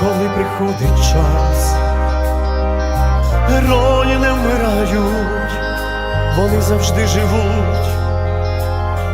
коли приходить час. Герої не вмирають, вони завжди живуть.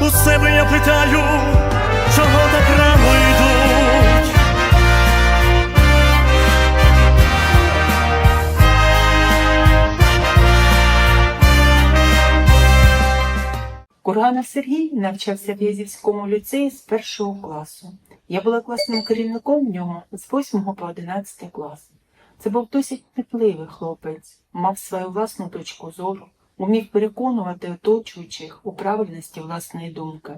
У себе я питаю, чого так рано йдуть. Курганов Сергій навчався в Язівському ліцеї з першого класу. Я була класним керівником в нього з 8 по 11 клас. Це був досить кмітливий хлопець, мав свою власну точку зору, умів переконувати оточуючих у правильності власної думки.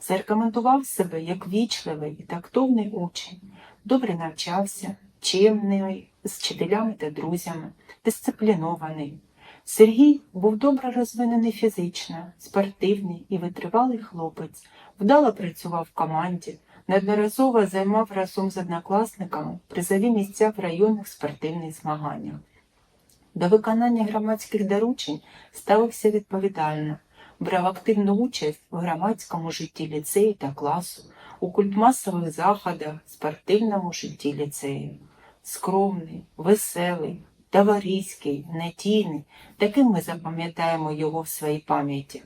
Зарекомендував себе як вічливий і тактовний учень, добре навчався, чимний, з вчителями та друзями, дисциплінований. Сергій був добре розвинений фізично, спортивний і витривалий хлопець, вдало працював в команді, неодноразово займав разом з однокласниками призові місця в районних спортивних змаганнях. До виконання громадських доручень ставився відповідально, брав активну участь в громадському житті ліцею та класу, у культмасових заходах, спортивному житті ліцею. Скромний, веселий, товариський, надійний, таким ми запам'ятаємо його в своїй пам'яті.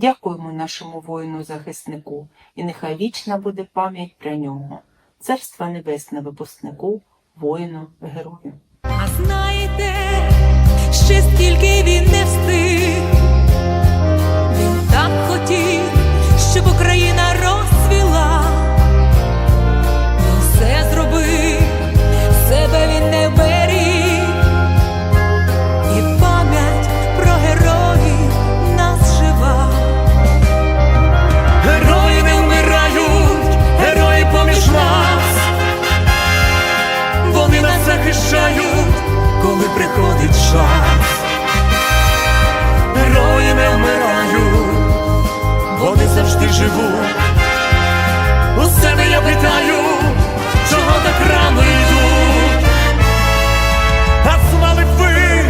Дякуємо нашому воїну-захиснику, і нехай вічна буде пам'ять про нього. Царство небесне випускнику, воїну, герою. А знаєте, живуть. У себе я питаю, чого так рано йдуть. А знали б ви,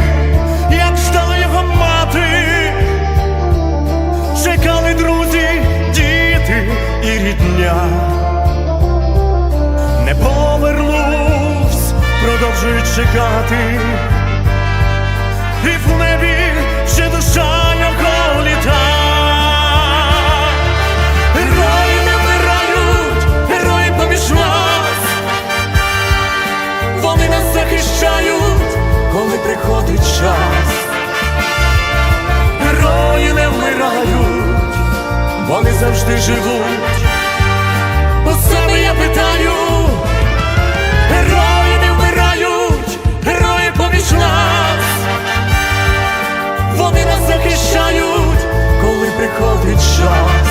як ждала його мати. Чекали друзі, діти і рідня. Не повернувсь, продовжують чекати. І в вони завжди живуть. У себе я питаю, герої не вмирають, герої поміж нас. Вони нас захищають, коли приходить час.